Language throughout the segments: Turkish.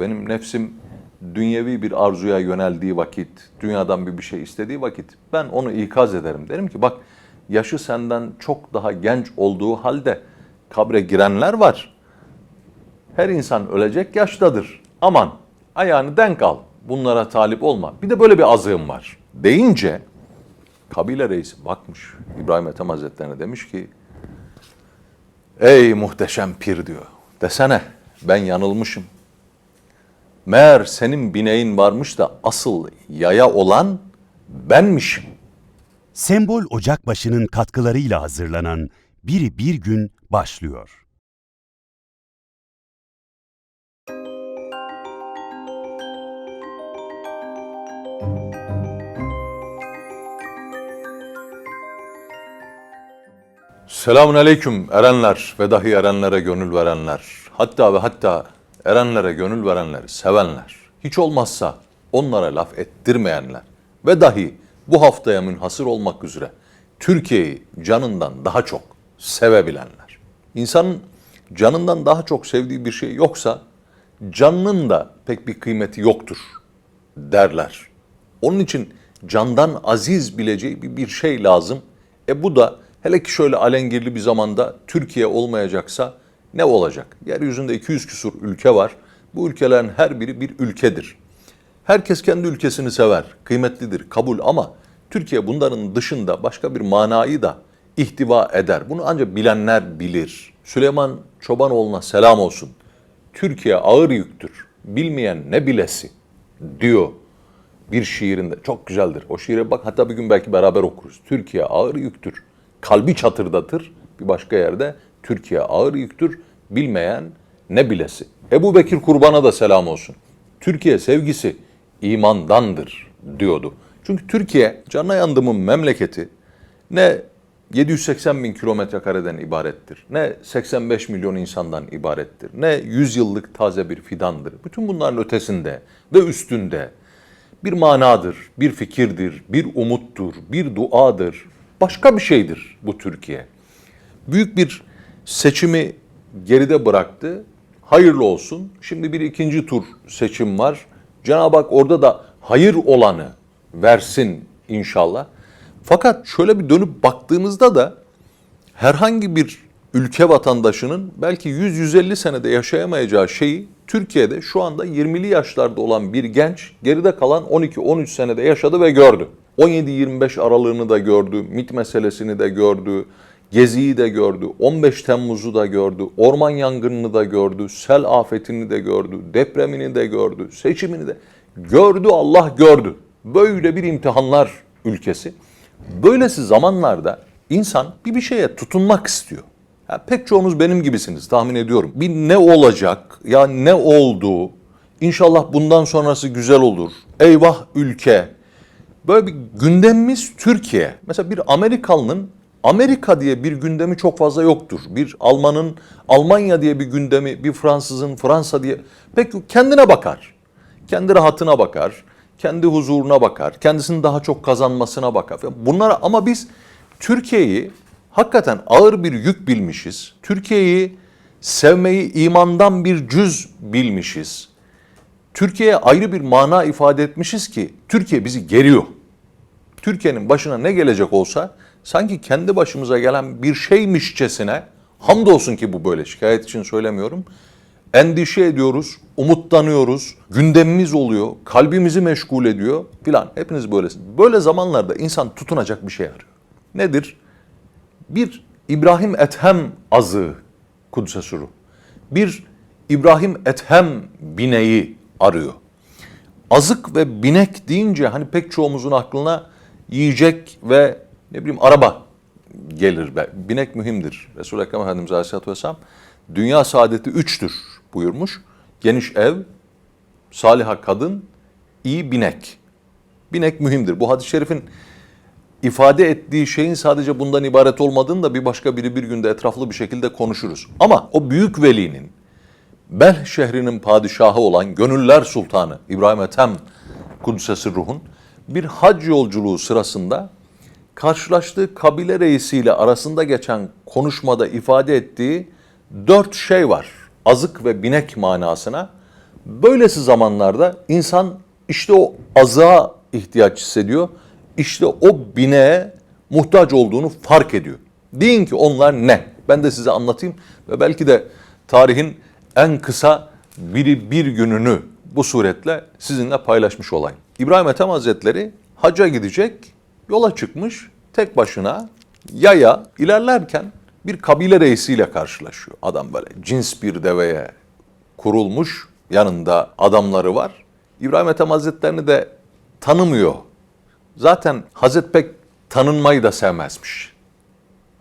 Benim nefsim dünyevi bir arzuya yöneldiği vakit, dünyadan bir bir şey istediği vakit ben onu ikaz ederim. Derim ki bak yaşı senden çok daha genç olduğu halde kabre girenler var. Her insan ölecek yaştadır. Aman ayağını denk al. Bunlara talip olma. Bir de böyle bir azığım var. Deyince kabile reisi bakmış İbrahim Ethem Hazretleri'ne demiş ki Ey muhteşem pir diyor. Desene ben yanılmışım. Meğer senin bineğin varmış da asıl yaya olan benmişim. Sembol Ocakbaşı'nın katkılarıyla hazırlanan Biri Bir Gün başlıyor. Selamun aleyküm erenler ve dahi erenlere gönül verenler. Hatta ve hatta erenlere gönül verenleri sevenler. Hiç olmazsa onlara laf ettirmeyenler. Ve dahi bu haftaya münhasır olmak üzere Türkiye'yi canından daha çok sevebilenler. İnsanın canından daha çok sevdiği bir şey yoksa canının da pek bir kıymeti yoktur derler. Onun için candan aziz bileceği bir, şey lazım. E bu da hele ki şöyle alengirli bir zamanda Türkiye olmayacaksa ne olacak? Yeryüzünde 200 küsur ülke var. Bu ülkelerin her biri bir ülkedir. Herkes kendi ülkesini sever, kıymetlidir, kabul ama Türkiye bunların dışında başka bir manayı da ihtiva eder. Bunu ancak bilenler bilir. Süleyman Çobanoğlu'na selam olsun. Türkiye ağır yüktür, bilmeyen ne bilesi diyor bir şiirinde. Çok güzeldir. O şiire bak hatta bir gün belki beraber okuruz. Türkiye ağır yüktür, kalbi çatırdatır. Bir başka yerde Türkiye ağır yüktür, bilmeyen ne bilesi. Ebu Bekir Kurban'a da selam olsun. Türkiye sevgisi imandandır diyordu. Çünkü Türkiye canına yandımın memleketi ne 780 bin kilometre kareden ibarettir. Ne 85 milyon insandan ibarettir. Ne 100 yıllık taze bir fidandır. Bütün bunların ötesinde ve üstünde bir manadır, bir fikirdir, bir umuttur, bir duadır. Başka bir şeydir bu Türkiye. Büyük bir seçimi geride bıraktı. Hayırlı olsun. Şimdi bir ikinci tur seçim var. Cenab-ı Hak orada da hayır olanı versin inşallah. Fakat şöyle bir dönüp baktığımızda da herhangi bir ülke vatandaşının belki 100-150 senede yaşayamayacağı şeyi Türkiye'de şu anda 20'li yaşlarda olan bir genç geride kalan 12-13 senede yaşadı ve gördü. 17-25 aralığını da gördü, MİT meselesini de gördü, Gezi'yi de gördü, 15 Temmuz'u da gördü, orman yangınını da gördü, sel afetini de gördü, depremini de gördü, seçimini de gördü Allah gördü. Böyle bir imtihanlar ülkesi. Böylesi zamanlarda insan bir bir şeye tutunmak istiyor. Ya pek çoğunuz benim gibisiniz tahmin ediyorum. Bir ne olacak ya ne oldu? İnşallah bundan sonrası güzel olur. Eyvah ülke. Böyle bir gündemimiz Türkiye. Mesela bir Amerikalının Amerika diye bir gündemi çok fazla yoktur. Bir Almanın Almanya diye bir gündemi, bir Fransızın Fransa diye pek kendine bakar. Kendi rahatına bakar, kendi huzuruna bakar, kendisinin daha çok kazanmasına bakar. Bunlara ama biz Türkiye'yi hakikaten ağır bir yük bilmişiz. Türkiye'yi sevmeyi imandan bir cüz bilmişiz. Türkiye'ye ayrı bir mana ifade etmişiz ki Türkiye bizi geriyor. Türkiye'nin başına ne gelecek olsa sanki kendi başımıza gelen bir şeymişçesine hamdolsun ki bu böyle şikayet için söylemiyorum. Endişe ediyoruz, umutlanıyoruz, gündemimiz oluyor, kalbimizi meşgul ediyor filan. Hepiniz böylesiniz. Böyle zamanlarda insan tutunacak bir şey arıyor. Nedir? Bir İbrahim Ethem azığı Kudüs'e suru. Bir İbrahim Ethem bineği arıyor. Azık ve binek deyince hani pek çoğumuzun aklına yiyecek ve ne bileyim araba gelir. Binek mühimdir. Resul-i Ekrem Efendimiz Aleyhisselatü Vesselam dünya saadeti üçtür buyurmuş. Geniş ev, saliha kadın, iyi binek. Binek mühimdir. Bu hadis-i şerifin ifade ettiği şeyin sadece bundan ibaret olmadığını da bir başka biri bir günde etraflı bir şekilde konuşuruz. Ama o büyük velinin Belh şehrinin padişahı olan Gönüller Sultanı İbrahim Ethem Kudüs'e ruhun bir hac yolculuğu sırasında karşılaştığı kabile reisiyle arasında geçen konuşmada ifade ettiği dört şey var. Azık ve binek manasına. Böylesi zamanlarda insan işte o azığa ihtiyaç hissediyor. İşte o bineğe muhtaç olduğunu fark ediyor. Deyin ki onlar ne? Ben de size anlatayım ve belki de tarihin en kısa biri bir gününü bu suretle sizinle paylaşmış olayım. İbrahim Ethem Hazretleri hacca gidecek, yola çıkmış tek başına yaya ilerlerken bir kabile reisiyle karşılaşıyor. Adam böyle cins bir deveye kurulmuş, yanında adamları var. İbrahim Ethem Hazretlerini de tanımıyor. Zaten Hazret pek tanınmayı da sevmezmiş.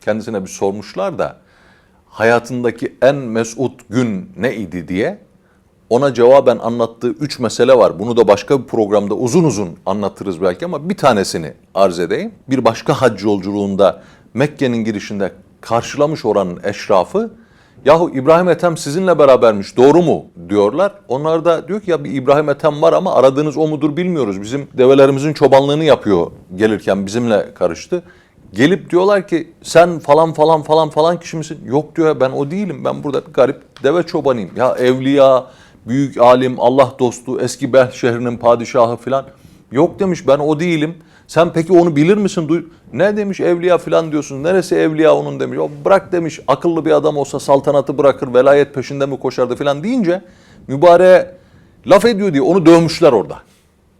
Kendisine bir sormuşlar da hayatındaki en mesut gün ne idi diye ona cevaben anlattığı üç mesele var. Bunu da başka bir programda uzun uzun anlatırız belki ama bir tanesini arz edeyim. Bir başka hac yolculuğunda Mekke'nin girişinde karşılamış oranın eşrafı Yahu İbrahim Ethem sizinle berabermiş doğru mu diyorlar. Onlar da diyor ki ya bir İbrahim Ethem var ama aradığınız o mudur bilmiyoruz. Bizim develerimizin çobanlığını yapıyor gelirken bizimle karıştı. Gelip diyorlar ki sen falan falan falan falan kişi misin? Yok diyor ben o değilim. Ben burada bir garip deve çobanıyım. Ya evliya, büyük alim, Allah dostu, eski Bel şehrinin padişahı filan. Yok demiş ben o değilim. Sen peki onu bilir misin? Duy ne demiş evliya filan diyorsun. Neresi evliya onun demiş. O bırak demiş akıllı bir adam olsa saltanatı bırakır velayet peşinde mi koşardı filan deyince mübareğe laf ediyor diye onu dövmüşler orada.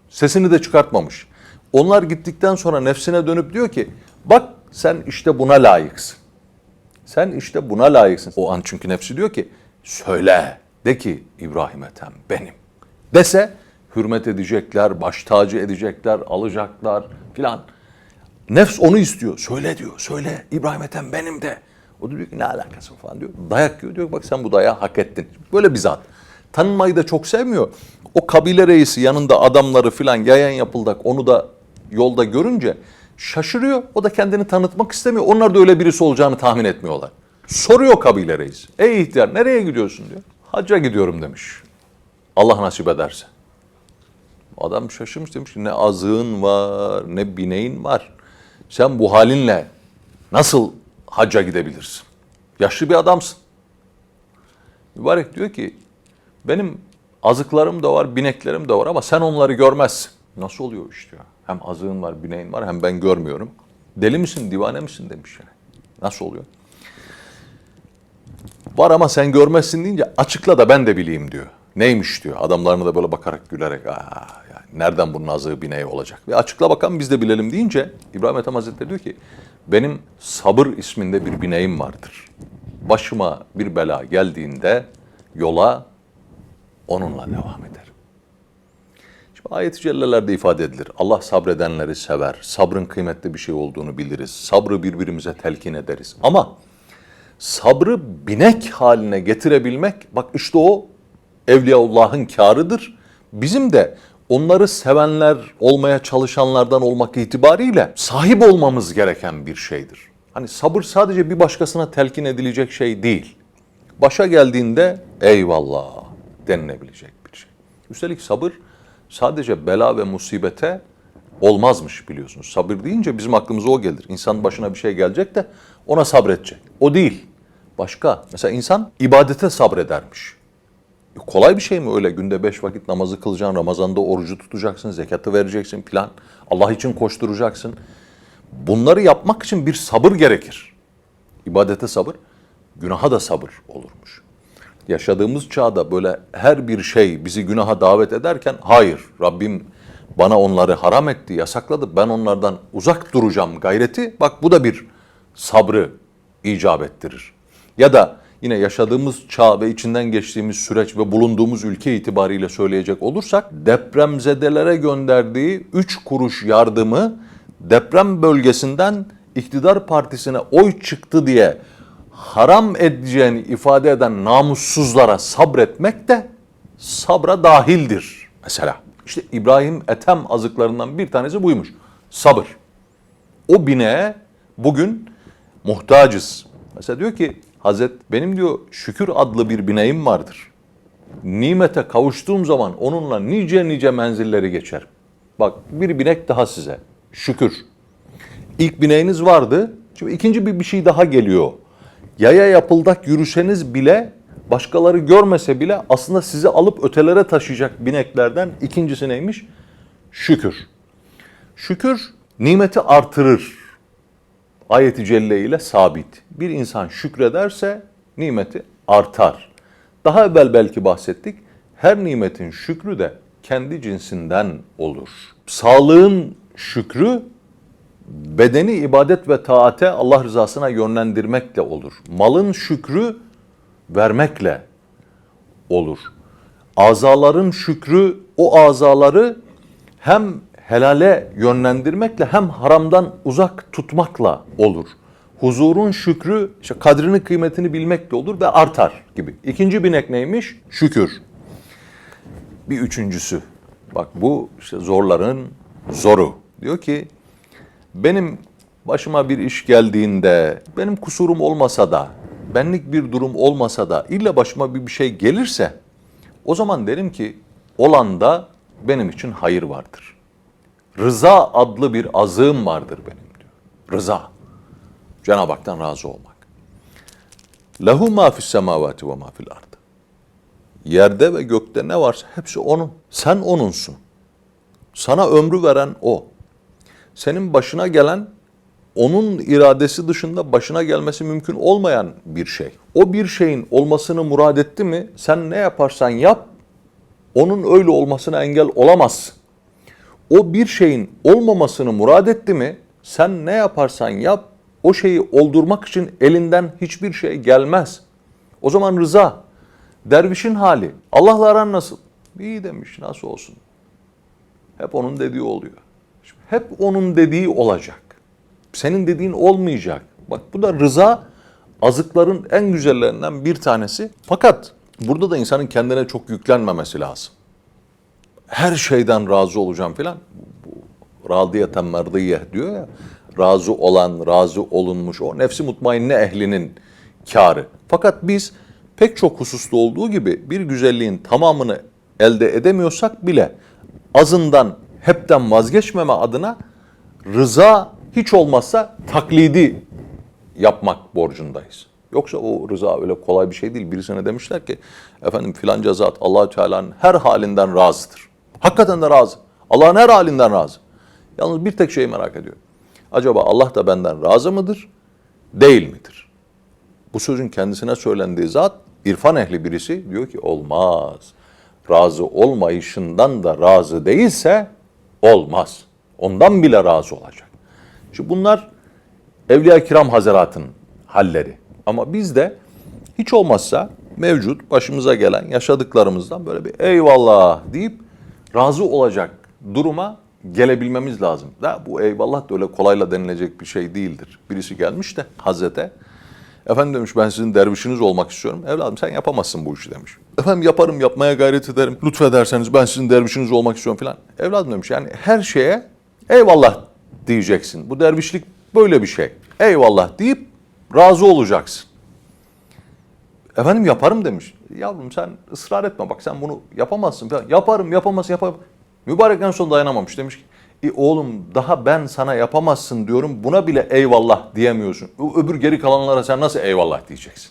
Sesini de çıkartmamış. Onlar gittikten sonra nefsine dönüp diyor ki bak sen işte buna layıksın. Sen işte buna layıksın. O an çünkü nefsi diyor ki söyle de ki İbrahim Ethem benim. Dese hürmet edecekler, baş tacı edecekler, alacaklar filan. Nefs onu istiyor. Söyle diyor. Söyle İbrahim Ethem benim de. O da diyor ki ne alakası falan diyor. Dayak yiyor. Diyor bak sen bu dayağı hak ettin. Böyle bir zat. Tanınmayı da çok sevmiyor. O kabile reisi yanında adamları filan yayan yapıldak onu da yolda görünce şaşırıyor. O da kendini tanıtmak istemiyor. Onlar da öyle birisi olacağını tahmin etmiyorlar. Soruyor kabile reisi. Ey ihtiyar nereye gidiyorsun diyor. Hacca gidiyorum demiş. Allah nasip ederse. Adam şaşırmış demiş ki ne azığın var ne bineğin var. Sen bu halinle nasıl hacca gidebilirsin? Yaşlı bir adamsın. Mübarek diyor ki benim azıklarım da var, bineklerim de var ama sen onları görmezsin. Nasıl oluyor iş diyor. Hem azığın var, bineğin var hem ben görmüyorum. Deli misin, divane misin demiş yani. Nasıl oluyor? Var ama sen görmezsin deyince açıkla da ben de bileyim diyor. Neymiş diyor. Adamlarına da böyle bakarak gülerek Aa, yani nereden bunun azığı bineği olacak? Ve açıkla bakalım biz de bilelim deyince İbrahim Ethem Hazretleri diyor ki benim sabır isminde bir bineğim vardır. Başıma bir bela geldiğinde yola onunla devam ederim. Şimdi ayet-i cellelerde ifade edilir. Allah sabredenleri sever. Sabrın kıymetli bir şey olduğunu biliriz. Sabrı birbirimize telkin ederiz. Ama sabrı binek haline getirebilmek bak işte o Evliyaullah'ın kârıdır. Bizim de onları sevenler olmaya çalışanlardan olmak itibariyle sahip olmamız gereken bir şeydir. Hani sabır sadece bir başkasına telkin edilecek şey değil. Başa geldiğinde eyvallah denilebilecek bir şey. Üstelik sabır sadece bela ve musibete olmazmış biliyorsunuz. Sabır deyince bizim aklımıza o gelir. İnsan başına bir şey gelecek de ona sabredecek. O değil. Başka. Mesela insan ibadete sabredermiş. E, Kolay bir şey mi öyle günde beş vakit namazı kılacaksın, Ramazan'da orucu tutacaksın, zekatı vereceksin filan. Allah için koşturacaksın. Bunları yapmak için bir sabır gerekir. İbadete sabır, günaha da sabır olurmuş. Yaşadığımız çağda böyle her bir şey bizi günaha davet ederken hayır Rabbim bana onları haram etti, yasakladı. Ben onlardan uzak duracağım gayreti. Bak bu da bir sabrı icap ettirir. Ya da yine yaşadığımız çağ ve içinden geçtiğimiz süreç ve bulunduğumuz ülke itibariyle söyleyecek olursak depremzedelere gönderdiği 3 kuruş yardımı deprem bölgesinden iktidar partisine oy çıktı diye haram edeceğini ifade eden namussuzlara sabretmek de sabra dahildir mesela. İşte İbrahim Ethem azıklarından bir tanesi buymuş. Sabır. O bineğe bugün muhtacız. Mesela diyor ki Hazret benim diyor şükür adlı bir bineğim vardır. Nimete kavuştuğum zaman onunla nice nice menzilleri geçerim. Bak bir binek daha size. Şükür. İlk bineğiniz vardı. Şimdi ikinci bir, bir şey daha geliyor. Yaya yapıldak yürüseniz bile başkaları görmese bile aslında sizi alıp ötelere taşıyacak bineklerden ikincisi neymiş? Şükür. Şükür nimeti artırır. Ayeti celle ile sabit. Bir insan şükrederse nimeti artar. Daha evvel belki bahsettik. Her nimetin şükrü de kendi cinsinden olur. Sağlığın şükrü bedeni ibadet ve taate Allah rızasına yönlendirmekle olur. Malın şükrü vermekle olur. Azaların şükrü o azaları hem helale yönlendirmekle hem haramdan uzak tutmakla olur. Huzurun şükrü işte kadrini kıymetini bilmekle olur ve artar gibi. İkinci binek neymiş? Şükür. Bir üçüncüsü. Bak bu işte zorların zoru. Diyor ki benim başıma bir iş geldiğinde, benim kusurum olmasa da, benlik bir durum olmasa da illa başıma bir şey gelirse o zaman derim ki olanda benim için hayır vardır. Rıza adlı bir azığım vardır benim diyor. Rıza. Cenab-ı Hak'tan razı olmak. Lehu ma fis semavati ve ma fil ard. Yerde ve gökte ne varsa hepsi onun. Sen onunsun. Sana ömrü veren o senin başına gelen onun iradesi dışında başına gelmesi mümkün olmayan bir şey. O bir şeyin olmasını murad etti mi sen ne yaparsan yap onun öyle olmasına engel olamazsın. O bir şeyin olmamasını murad etti mi sen ne yaparsan yap o şeyi oldurmak için elinden hiçbir şey gelmez. O zaman rıza, dervişin hali, Allah'la aran nasıl? İyi demiş, nasıl olsun? Hep onun dediği oluyor. Hep onun dediği olacak. Senin dediğin olmayacak. Bak bu da rıza azıkların en güzellerinden bir tanesi. Fakat burada da insanın kendine çok yüklenmemesi lazım. Her şeyden razı olacağım filan. Radiyeten merdiye diyor ya. Razı olan, razı olunmuş o nefsi mutmainne ehlinin kârı. Fakat biz pek çok hususta olduğu gibi bir güzelliğin tamamını elde edemiyorsak bile azından hepten vazgeçmeme adına rıza hiç olmazsa taklidi yapmak borcundayız. Yoksa o rıza öyle kolay bir şey değil. Birisine demişler ki efendim filanca zat allah Teala'nın her halinden razıdır. Hakikaten de razı. Allah'ın her halinden razı. Yalnız bir tek şeyi merak ediyor. Acaba Allah da benden razı mıdır? Değil midir? Bu sözün kendisine söylendiği zat irfan ehli birisi diyor ki olmaz. Razı olmayışından da razı değilse olmaz. Ondan bile razı olacak. Şimdi bunlar Evliya Kiram Hazretleri'nin halleri. Ama biz de hiç olmazsa mevcut başımıza gelen yaşadıklarımızdan böyle bir eyvallah deyip razı olacak duruma gelebilmemiz lazım. Da bu eyvallah da öyle kolayla denilecek bir şey değildir. Birisi gelmiş de Hazrete Efendim demiş ben sizin dervişiniz olmak istiyorum. Evladım sen yapamazsın bu işi demiş. Efendim yaparım yapmaya gayret ederim. Lütfederseniz ben sizin dervişiniz olmak istiyorum filan. Evladım demiş yani her şeye eyvallah diyeceksin. Bu dervişlik böyle bir şey. Eyvallah deyip razı olacaksın. Efendim yaparım demiş. Yavrum sen ısrar etme bak sen bunu yapamazsın. Yaparım yapamazsın yaparım. Mübarek en son dayanamamış demiş ki e oğlum daha ben sana yapamazsın diyorum buna bile eyvallah diyemiyorsun. Öbür geri kalanlara sen nasıl eyvallah diyeceksin?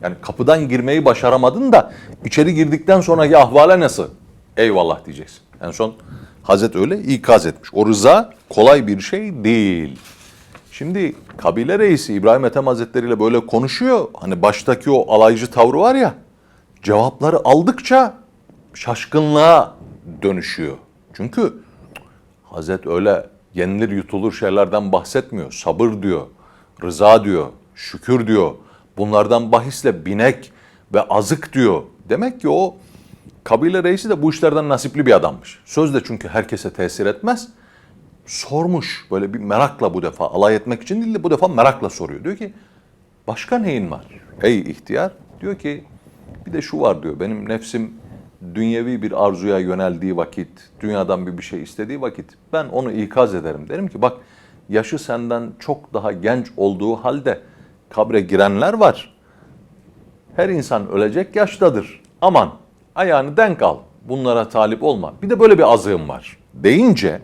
Yani kapıdan girmeyi başaramadın da içeri girdikten sonraki ahvale nasıl eyvallah diyeceksin? En son Hazret öyle ikaz etmiş. O rıza kolay bir şey değil. Şimdi kabile reisi İbrahim Ethem Hazretleri ile böyle konuşuyor. Hani baştaki o alaycı tavrı var ya. Cevapları aldıkça şaşkınlığa dönüşüyor. Çünkü Hazret öyle yenilir yutulur şeylerden bahsetmiyor. Sabır diyor, rıza diyor, şükür diyor. Bunlardan bahisle binek ve azık diyor. Demek ki o kabile reisi de bu işlerden nasipli bir adammış. Söz de çünkü herkese tesir etmez. Sormuş böyle bir merakla bu defa alay etmek için değil de bu defa merakla soruyor. Diyor ki başka neyin var ey ihtiyar? Diyor ki bir de şu var diyor benim nefsim dünyevi bir arzuya yöneldiği vakit, dünyadan bir bir şey istediği vakit ben onu ikaz ederim. Derim ki bak yaşı senden çok daha genç olduğu halde kabre girenler var. Her insan ölecek yaştadır. Aman ayağını denk al. Bunlara talip olma. Bir de böyle bir azığım var. Deyince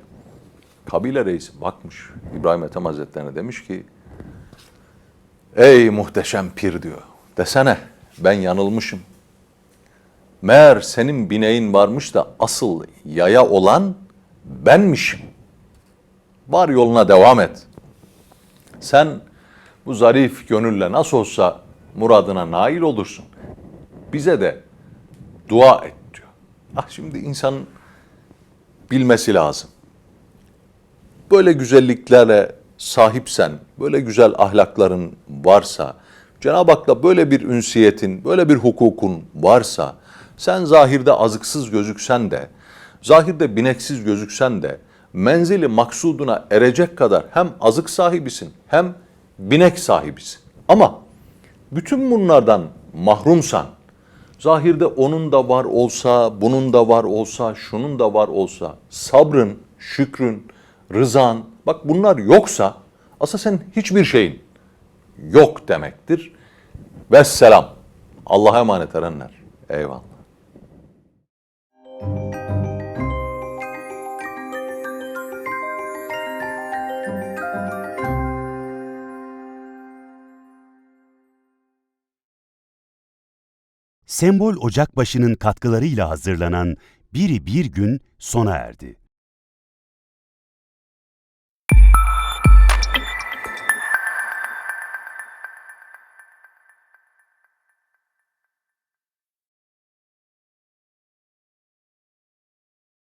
kabile reisi bakmış İbrahim Ethem Hazretlerine demiş ki Ey muhteşem pir diyor. Desene ben yanılmışım. Meğer senin bineğin varmış da asıl yaya olan benmişim. Var yoluna devam et. Sen bu zarif gönülle nasıl olsa muradına nail olursun. Bize de dua et diyor. Ah şimdi insanın bilmesi lazım. Böyle güzelliklere sahipsen, böyle güzel ahlakların varsa, Cenab-ı Hak'la böyle bir ünsiyetin, böyle bir hukukun varsa, sen zahirde azıksız gözüksen de, zahirde bineksiz gözüksen de, menzili maksuduna erecek kadar hem azık sahibisin hem binek sahibisin. Ama bütün bunlardan mahrumsan, zahirde onun da var olsa, bunun da var olsa, şunun da var olsa, sabrın, şükrün, rızan, bak bunlar yoksa aslında senin hiçbir şeyin yok demektir. Vesselam. Allah'a emanet erenler. Eyvallah. Sembol Ocakbaşı'nın katkılarıyla hazırlanan Biri Bir Gün sona erdi.